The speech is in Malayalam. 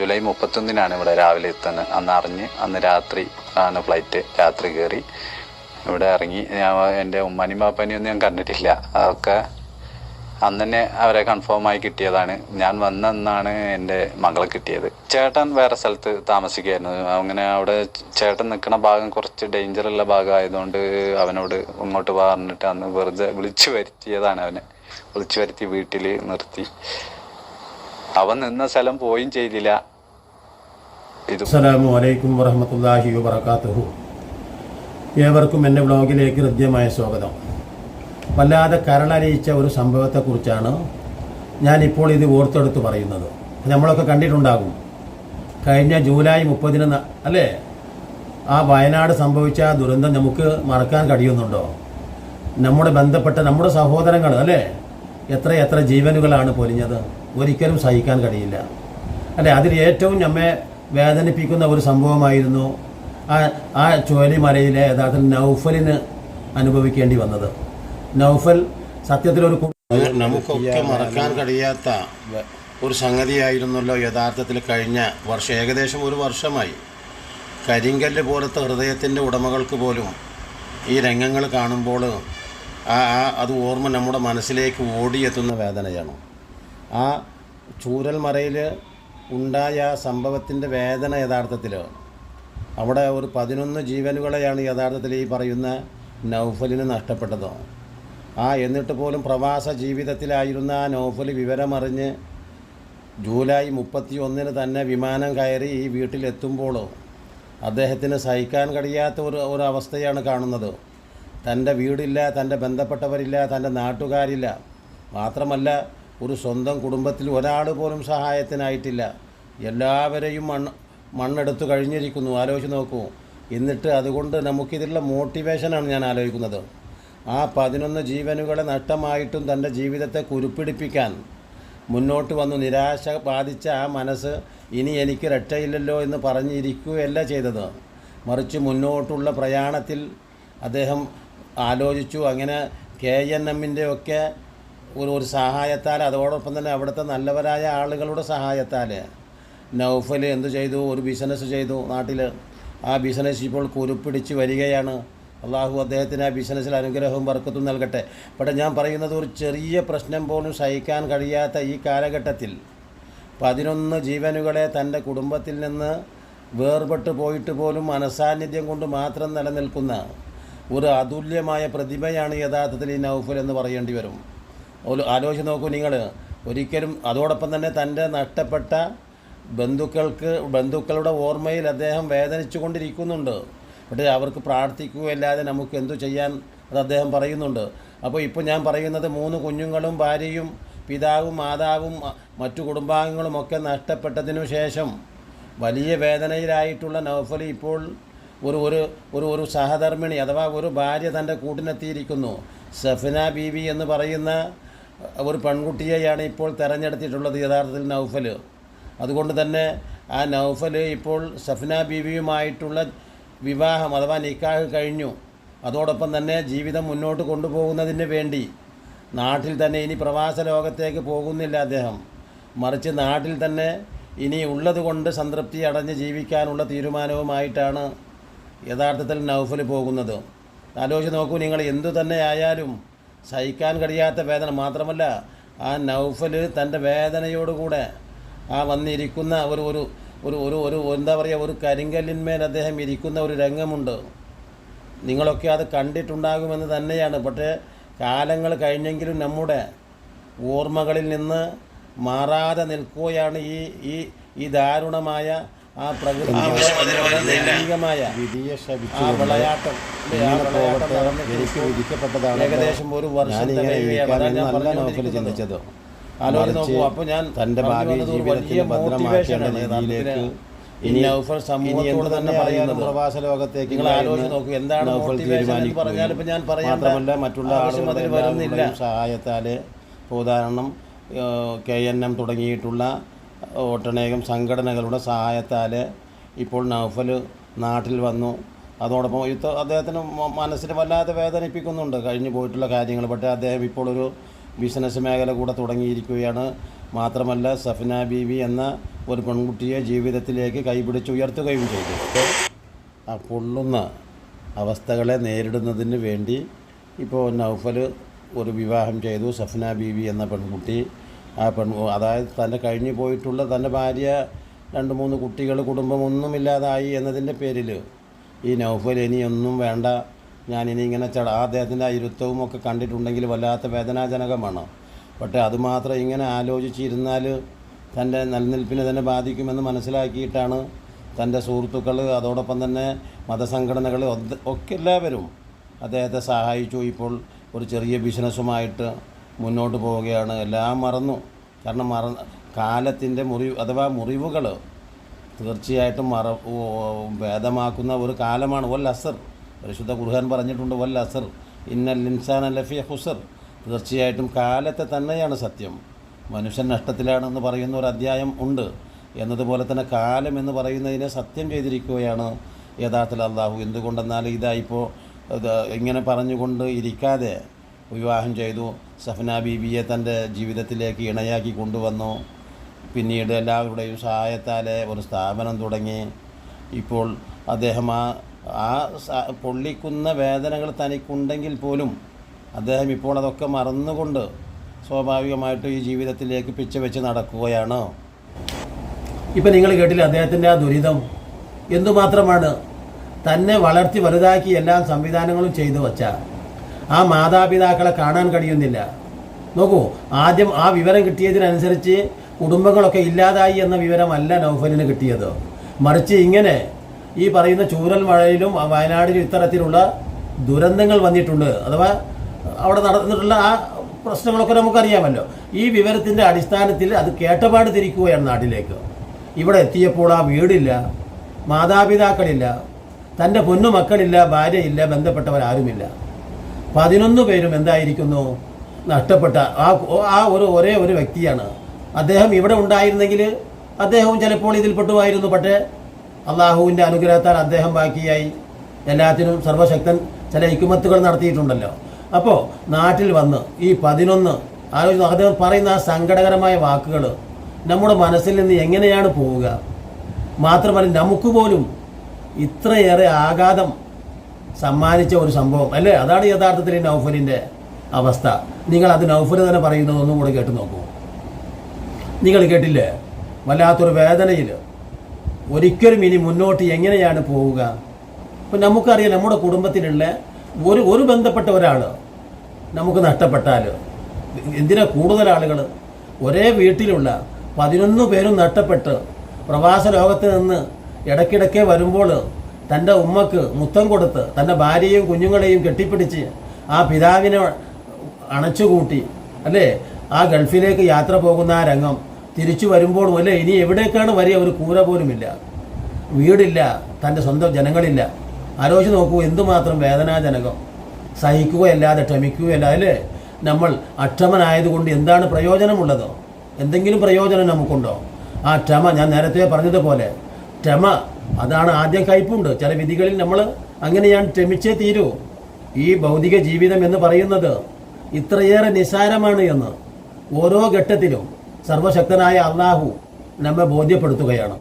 ജൂലൈ മുപ്പത്തൊന്നിനാണ് ഇവിടെ രാവിലെ എത്തുന്നത്. അന്ന് അറിഞ്ഞ് അന്ന് രാത്രി ആണ് ഫ്ലൈറ്റ് രാത്രി കയറി ഇവിടെ ഇറങ്ങി. ഞാൻ എന്റെ ഉമ്മാനും പാപ്പാനെയും ഒന്നും ഞാൻ കണ്ടിട്ടില്ല. അതൊക്കെ അന്ന് തന്നെ അവരെ കൺഫേമായി കിട്ടിയതാണ്. ഞാൻ വന്നെന്നാണ് എന്റെ മകളെ കിട്ടിയത്. ചേട്ടൻ വേറെ സ്ഥലത്ത് താമസിക്കുകയായിരുന്നു അങ്ങനെ അവിടെ ചേട്ടൻ നിൽക്കുന്ന ഭാഗം കുറച്ച് ഡേഞ്ചറുള്ള ഭാഗം ആയതുകൊണ്ട് അവനോട് ഇങ്ങോട്ട് പറഞ്ഞിട്ട് അന്ന് വെറുതെ വിളിച്ചു വരുത്തിയതാണ് അവനെ. വിളിച്ചു വരുത്തി വീട്ടിൽ നിർത്തി. അവൻ നിന്ന സ്ഥലം പോയും ചെയ്തില്ല. അസ്സലാമു അലൈക്കും വറഹമത്തല്ലാഹി വബർക്കാത്തുഹു ഏവർക്കും എന്റെ വ്ളോഗിലേക്ക് ഹൃദ്യമായ സ്വാഗതം. വല്ലാതെ കരളറിയിച്ച ഒരു സംഭവത്തെക്കുറിച്ചാണ് ഞാനിപ്പോൾ ഇത് ഓർത്തെടുത്ത് പറയുന്നത്. നമ്മളൊക്കെ കണ്ടിട്ടുണ്ടാകും. കഴിഞ്ഞ ജൂലൈ മുപ്പതിന് അല്ലേ? ആ വയനാട് സംഭവിച്ച ദുരന്തം നമുക്ക് മറക്കാൻ കഴിയുന്നുണ്ടോ? നമ്മുടെ ബന്ധപ്പെട്ട നമ്മുടെ സഹോദരങ്ങൾ അല്ലേ? എത്ര എത്ര ജീവനുകളാണ് പൊലിഞ്ഞത്? ഒരിക്കലും സഹിക്കാൻ കഴിയില്ല. അല്ലെ അതിൽ ഏറ്റവും നമ്മെ വേദനിപ്പിക്കുന്ന ഒരു സംഭവമായിരുന്നു ആ ആ ചുഴലിമലയിലെ യഥാർത്ഥത്തിൽ നൗഫലിന് അനുഭവിക്കേണ്ടി വന്നത്. നൗഫൽ സത്യത്തിൽ ഒരു നമുക്കൊക്കെ മറക്കാൻ കഴിയാത്ത ഒരു സംഗതിയായിരുന്നല്ലോ യഥാർത്ഥത്തിൽ കഴിഞ്ഞ വർഷം. ഏകദേശം ഒരു വർഷമായി. കരിങ്കല്ല് പോലത്തെ ഹൃദയത്തിന്റെ ഉടമകൾക്ക് പോലും ഈ രംഗങ്ങൾ കാണുമ്പോൾ ആ അത് ഓർമ്മ നമ്മുടെ മനസ്സിലേക്ക് ഓടിയെത്തുന്ന വേദനയാണ്. ആ ചൂരൽമറയിൽ ഉണ്ടായ സംഭവത്തിന്റെ വേദന യഥാർത്ഥത്തിൽ അവിടെ ഒരു പതിനൊന്ന് ജീവനുകളെയാണ് യഥാർത്ഥത്തിൽ ഈ പറയുന്ന നൗഫലിന് നഷ്ടപ്പെട്ടത്. ആ എന്നിട്ട് പോലും പ്രവാസ ജീവിതത്തിലായിരുന്ന ആ നൗഫൽ വിവരമറിഞ്ഞ് ജൂലൈ മുപ്പത്തി ഒന്നിന് തന്നെ വിമാനം കയറി ഈ വീട്ടിലെത്തുമ്പോൾ അദ്ദേഹത്തിന് സഹിക്കാൻ കഴിയാത്ത ഒരു ഒരു അവസ്ഥയാണ് കാണുന്നത്. തന്റെ വീടില്ല തന്റെ ബന്ധപ്പെട്ടവരില്ല തന്റെ നാട്ടുകാരില്ല. മാത്രമല്ല ഒരു സ്വന്തം കുടുംബത്തിൽ ഒരാൾ പോലും സഹായത്തിനായിട്ടില്ല. എല്ലാവരെയും മണ്ണ് മണ്ണെടുത്ത് കഴിഞ്ഞിരിക്കുന്നു. ആലോചിച്ച് നോക്കൂ. എന്നിട്ട് അതുകൊണ്ട് നമുക്കിതിലുള്ള മോട്ടിവേഷനാണ് ഞാൻ ആലോചിക്കുന്നത്. ആ പതിനൊന്ന് ജീവനുകളെ നഷ്ടമായിട്ടും തന്റെ ജീവിതത്തെ കുരുപ്പിടിപ്പിക്കാൻ മുന്നോട്ട് വന്നു. നിരാശ ബാധിച്ച ആ മനസ്സ് ഇനി എനിക്ക് രക്ഷയില്ലല്ലോ എന്ന് പറഞ്ഞിരിക്കുകയല്ല ചെയ്തത്. മറിച്ച് മുന്നോട്ടുള്ള പ്രയാണത്തിൽ അദ്ദേഹം ആലോചിച്ചു. അങ്ങനെ കെ എൻ എമ്മിന്റെ ഒക്കെ ഒരു ഒരു സഹായത്താൽ അതോടൊപ്പം തന്നെ അവിടുത്തെ നല്ലവരായ ആളുകളുടെ സഹായത്താൽ നൗഫൽ എന്ത് ചെയ്തു? ഒരു ബിസിനസ് ചെയ്തു നാട്ടിൽ ആ ബിസിനസ് ഇപ്പോൾ കുരുപ്പിടിച്ച് വരികയാണ്. അള്ളാഹു അദ്ദേഹത്തിന് ആ ബിസിനസ്സിൽ അനുഗ്രഹവും വർക്കത്തും നൽകട്ടെ. പക്ഷേ ഞാൻ പറയുന്നത് ഒരു ചെറിയ പ്രശ്നം പോലും സഹിക്കാൻ കഴിയാത്ത ഈ കാലഘട്ടത്തിൽ പതിനൊന്ന് ജീവനുകളെ തന്റെ കുടുംബത്തിൽ നിന്ന് വേർപെട്ട് പോയിട്ട് പോലും മനസാന്നിധ്യം കൊണ്ട് മാത്രം നിലനിൽക്കുന്ന ഒരു അതുല്യമായ പ്രതിഭയാണ് യഥാർത്ഥത്തിൽ ഈ നൗഫൽ എന്ന് പറയേണ്ടി വരും. ആലോചിച്ച് നോക്കൂ നിങ്ങൾ ഒരിക്കലും അതോടൊപ്പം തന്നെ തന്റെ നഷ്ടപ്പെട്ട ബന്ധുക്കൾക്ക് ബന്ധുക്കളുടെ ഓർമ്മയിൽ അദ്ദേഹം വേദനിച്ചു കൊണ്ടിരിക്കുന്നുണ്ട്. പക്ഷേ അവർക്ക് പ്രാർത്ഥിക്കുകയല്ലാതെ നമുക്ക് എന്തു ചെയ്യാൻ അത് അദ്ദേഹം പറയുന്നുണ്ട്. അപ്പോൾ ഇപ്പോൾ ഞാൻ പറയുന്നത് മൂന്ന് കുഞ്ഞുങ്ങളും ഭാര്യയും പിതാവും മാതാവും മറ്റു കുടുംബാംഗങ്ങളും ഒക്കെ നഷ്ടപ്പെട്ടതിനു ശേഷം വലിയ വേദനയിലായിട്ടുള്ള നൗഫൽ ഇപ്പോൾ ഒരു ഒരു ഒരു ഒരു സഹധർമ്മിണി അഥവാ ഒരു ഭാര്യ തന്റെ കൂട്ടിനെത്തിയിരിക്കുന്നു. സഫിന ബീവി എന്ന് പറയുന്ന ഒരു പെൺകുട്ടിയെയാണ് ഇപ്പോൾ തെരഞ്ഞെടുത്തിട്ടുള്ളത് യഥാർത്ഥത്തിൽ നൗഫൽ അതുകൊണ്ട് തന്നെ ആ നൗഫൽ ഇപ്പോൾ സഫ്ന ബീവിയുമായിട്ടുള്ള വിവാഹം അഥവാ നിക്കാഹ് കഴിഞ്ഞു. അതോടൊപ്പം തന്നെ ജീവിതം മുന്നോട്ട് കൊണ്ടുപോകുന്നതിന് വേണ്ടി നാട്ടിൽ തന്നെ ഇനി പ്രവാസ ലോകത്തേക്ക് പോകുന്നില്ല അദ്ദേഹം. മറിച്ച് നാട്ടിൽ തന്നെ ഇനി ഉള്ളത് കൊണ്ട് സംതൃപ്തി അടഞ്ഞ് ജീവിക്കാനുള്ള തീരുമാനവുമായിട്ടാണ് യഥാർത്ഥത്തിൽ നൗഫൽ പോകുന്നത്. ആലോചിച്ച് നോക്കൂ നിങ്ങൾ എന്തു തന്നെ ആയാലും സഹിക്കാൻ കഴിയാത്ത വേദന മാത്രമല്ല ആ നൗഫൽ തന്റെ വേദനയോടുകൂടെ ആ വന്നിരിക്കുന്ന ഒരു ഒരു ഒരു ഒരു ഒരു എന്താ പറയുക ഒരു കരിങ്കല്ലിന്മേൽ അദ്ദേഹം ഇരിക്കുന്ന ഒരു രംഗമുണ്ട്. നിങ്ങളൊക്കെ അത് കണ്ടിട്ടുണ്ടാകുമെന്ന് തന്നെയാണ്. പക്ഷേ കാലങ്ങൾ കഴിഞ്ഞെങ്കിലും നമ്മുടെ ഓർമ്മകളിൽ നിന്ന് മാറാതെ നിൽക്കുകയാണ് ഈ ഈ ഈ ദാരുണമായ ആ പ്രകൃതി ദൈവികമായ വിധിയെ ആ ശപിച്ചുകൊണ്ട് വിളയാട്ടം ഇല്ലേ, ആ വിളയാട്ടം പോകട്ടെ എനിക്ക് വിധിക്കപ്പെട്ടതാണ് ഏകദേശം ഒരു വർഷം നല്ല നോക്കൽ. ചിന്തിച്ചത്. നോക്കൂ. അപ്പോൾ ഞാൻ ഭാവി ഭദ്രമാക്കേണ്ട രീതിയിലേക്ക് ഇനി നൗഫൽ സമൂഹത്തോട് തന്നെ പറയുന്നത്? പ്രവാസ ലോകത്തേക്ക് നിങ്ങൾ ആലോചിച്ച് നോക്കൂ. എന്താണ് പറഞ്ഞാൽ ഇപ്പം ഞാൻ പറയേണ്ട മറ്റുള്ള ആവശ്യം ആളുകളുടെ വരുന്നില്ല. സഹായത്താൽ ഉദാഹരണം കെ എൻ എം തുടങ്ങിയിട്ടുള്ള ഒട്ടനേകം സംഘടനകളുടെ സഹായത്താൽ ഇപ്പോൾ നൗഫൽ നാട്ടിൽ വന്നു. അതോടൊപ്പം ഇത് അദ്ദേഹത്തിന് മനസ്സിന് വല്ലാതെ വേദനിപ്പിക്കുന്നുണ്ട് കഴിഞ്ഞു പോയിട്ടുള്ള കാര്യങ്ങൾ പക്ഷേ അദ്ദേഹം ഇപ്പോൾ ഒരു ബിസിനസ് മേഖല കൂടെ തുടങ്ങിയിരിക്കുകയാണ്. മാത്രമല്ല സഫ്ന ബീവി എന്ന ഒരു പെൺകുട്ടിയെ ജീവിതത്തിലേക്ക് കൈപിടിച്ച് ഉയർത്തുകയും ചെയ്തു. ആ പൊള്ളുന്ന അവസ്ഥകളെ നേരിടുന്നതിന് വേണ്ടി ഇപ്പോൾ നൗഫൽ ഒരു വിവാഹം ചെയ്തു. സഫ്ന ബീവി എന്ന പെൺകുട്ടി ആ പെൺ അതായത് തന്റെ കഴിഞ്ഞു പോയിട്ടുള്ള തന്റെ ഭാര്യ രണ്ട് മൂന്ന് കുട്ടികൾ കുടുംബം ഒന്നുമില്ലാതായി എന്നതിന്റെ പേരിൽ ഈ നൗഫൽ ഇനിയൊന്നും വേണ്ട. ഞാനിനി ഇങ്ങനെ ചട അദ്ദേഹത്തിന്റെ ഇരുത്തവും ഒക്കെ കണ്ടിട്ടുണ്ടെങ്കിൽ വല്ലാത്ത വേദനാജനകമാണ്. പക്ഷേ അതുമാത്രം ഇങ്ങനെ ആലോചിച്ചിരുന്നാൽ തന്റെ നിലനിൽപ്പിനെ തന്നെ ബാധിക്കുമെന്ന് മനസ്സിലാക്കിയിട്ടാണ് തന്റെ സുഹൃത്തുക്കൾ അതോടൊപ്പം തന്നെ മതസംഘടനകൾ ഒക്കെ എല്ലാവരും അദ്ദേഹത്തെ സഹായിച്ചു. ഇപ്പോൾ ഒരു ചെറിയ ബിസിനസ്സുമായിട്ട് മുന്നോട്ട് പോവുകയാണ്. എല്ലാം മറന്നു. കാരണം മറ കാലത്തിന്റെ മുറിവ് അഥവാ മുറിവുകൾ തീർച്ചയായിട്ടും മറ ഭേദമാക്കുന്ന ഒരു കാലമാണ്. വൽ അസർ. പരിശുദ്ധ ഖുർഹാൻ പറഞ്ഞിട്ടുണ്ട് വൽ അസർ. ഇന്നൽ ഇൻസാൻ ലഫിയ ഹുസർ തീർച്ചയായിട്ടും കാലത്തെ തന്നെയാണ് സത്യം. മനുഷ്യൻ നഷ്ടത്തിലാണെന്ന് പറയുന്ന ഒരു അധ്യായം ഉണ്ട്. എന്നതുപോലെ തന്നെ കാലം എന്ന് പറയുന്നതിനെ സത്യം ചെയ്തിരിക്കുകയാണ് യഥാർത്ഥത്തിൽ അള്ളാഹു എന്തുകൊണ്ടെന്നാൽ ഇതായിപ്പോൾ ഇങ്ങനെ പറഞ്ഞുകൊണ്ട് ഇരിക്കാതെ വിവാഹം ചെയ്തു. സഫന ബീബിയെ തന്റെ ജീവിതത്തിലേക്ക് ഇണയാക്കി കൊണ്ടുവന്നു. പിന്നീട് എല്ലാവരുടെയും സഹായത്താൽ ഒരു സ്ഥാപനം തുടങ്ങി. ഇപ്പോൾ അദ്ദേഹം ആ ആ പൊള്ളിക്കുന്ന വേദനകൾ തനിക്കുണ്ടെങ്കിൽ പോലും അദ്ദേഹം ഇപ്പോൾ അതൊക്കെ മറന്നുകൊണ്ട് സ്വാഭാവികമായിട്ടും ഈ ജീവിതത്തിലേക്ക് പിച്ച വെച്ച് നടക്കുകയാണ്. ഇപ്പം നിങ്ങൾ കേട്ടില്ല അദ്ദേഹത്തിന്റെ ആ ദുരിതം? എന്തുമാത്രമാണ് തന്നെ വളർത്തി വലുതാക്കി എല്ലാ സംവിധാനങ്ങളും ചെയ്തു വച്ച ആ മാതാപിതാക്കളെ കാണാൻ കഴിയുന്നില്ല. നോക്കൂ ആദ്യം ആ വിവരം കിട്ടിയതിനനുസരിച്ച് കുടുംബങ്ങളൊക്കെ ഇല്ലാതായി എന്ന വിവരമല്ല നൗഫലിന് കിട്ടിയത്. മറിച്ച് ഇങ്ങനെ ഈ പറയുന്ന ചൂരൽ മഴയിലും വയനാടിലും ഇത്തരത്തിലുള്ള ദുരന്തങ്ങൾ വന്നിട്ടുണ്ട്. അഥവാ അവിടെ നടന്നിട്ടുള്ള ആ പ്രശ്നങ്ങളൊക്കെ നമുക്കറിയാമല്ലോ. ഈ വിവരത്തിന്റെ അടിസ്ഥാനത്തിൽ അത് കേട്ടപാട് തിരിക്കുകയാണ് നാട്ടിലേക്ക്. ഇവിടെ എത്തിയപ്പോൾ ആ വീടില്ല മാതാപിതാക്കളില്ല തന്റെ പൊന്നു മക്കളില്ല ഭാര്യയില്ല ബന്ധപ്പെട്ടവരാരുമില്ല. പതിനൊന്ന് പേരും എന്തായിരിക്കുന്നു? നഷ്ടപ്പെട്ട ആ ആ ഒരു ഒരേ ഒരു വ്യക്തിയാണ്. അദ്ദേഹം ഇവിടെ ഉണ്ടായിരുന്നെങ്കിൽ അദ്ദേഹവും ചിലപ്പോൾ ഇതിൽ പെട്ടുമായിരുന്നു. പക്ഷേ അള്ളാഹുവിന്റെ അനുഗ്രഹത്താൽ അദ്ദേഹം ബാക്കിയായി. എല്ലാത്തിനും സർവശക്തൻ ചില ഹിക്കുമത്തുകൾ നടത്തിയിട്ടുണ്ടല്ലോ. അപ്പോൾ നാട്ടിൽ വന്ന് ഈ പതിനൊന്ന് ആലോചിച്ച് അദ്ദേഹം പറയുന്ന ആ സങ്കടകരമായ വാക്കുകൾ നമ്മുടെ മനസ്സിൽ നിന്ന് എങ്ങനെയാണ് പോവുക? മാത്രമല്ല നമുക്ക് പോലും ഇത്രയേറെ ആഘാതം സമ്മാനിച്ച ഒരു സംഭവം. അല്ലേ? അതാണ് യഥാർത്ഥത്തിൽ നൗഫലിന്റെ അവസ്ഥ. നിങ്ങൾ അത് നൗഫൽ തന്നെ പറയുന്നത് ഒന്നും കൂടെ കേട്ട് നോക്കൂ. നിങ്ങൾ കേട്ടില്ലേ? വല്ലാത്തൊരു വേദനയിൽ ഒരിക്കലും ഇനി മുന്നോട്ട് എങ്ങനെയാണ് പോവുക? ഇപ്പം നമുക്കറിയാം നമ്മുടെ കുടുംബത്തിലുള്ള ഒരു ഒരു ബന്ധപ്പെട്ട ഒരാൾ നമുക്ക് നഷ്ടപ്പെട്ടാൽ എന്തിനാ കൂടുതൽ ആളുകൾ? ഒരേ വീട്ടിലുള്ള പതിനൊന്ന് പേരും നഷ്ടപ്പെട്ട് പ്രവാസ ലോകത്ത് നിന്ന് ഇടയ്ക്കിടയ്ക്ക് വരുമ്പോൾ തന്റെ ഉമ്മക്ക് മുത്തം കൊടുത്ത് തന്റെ ഭാര്യയും കുഞ്ഞുങ്ങളെയും കെട്ടിപ്പിടിച്ച് ആ പിതാവിനെ അണച്ചുകൂട്ടി അല്ലേ? ആ ഗൾഫിലേക്ക് യാത്ര പോകുന്ന ആ രംഗം തിരിച്ചു വരുമ്പോഴും അല്ലേ ഇനി എവിടേക്കാണ് വരിക ഒരു കൂര പോലുമില്ല. വീടില്ല തന്റെ സ്വന്തം ജനങ്ങളില്ല. ആലോചിച്ച് നോക്കൂ എന്തുമാത്രം വേദനാജനകം. സഹിക്കുകയല്ലാതെ ക്ഷമിക്കുകയല്ലാതെ അല്ലേ? നമ്മൾ അക്ഷമനായതുകൊണ്ട് എന്താണ് പ്രയോജനമുള്ളതോ? എന്തെങ്കിലും പ്രയോജനം നമുക്കുണ്ടോ? ആ ക്ഷമ ഞാൻ നേരത്തെ പറഞ്ഞതുപോലെ ക്ഷമ. അതാണ് ആദ്യം കയ്പുണ്ട്. ചില വിധികളിൽ നമ്മൾ അങ്ങനെ ഞാൻ ക്ഷമിച്ചേ തീരൂ. ഈ ഭൗതിക ജീവിതം എന്ന് പറയുന്നത് ഇത്രയേറെ നിസാരമാണ് എന്ന് ഓരോ ഘട്ടത്തിലും സർവശക്തനായ അള്ളാഹു നമ്മെ ബോധ്യപ്പെടുത്തുകയാണ്.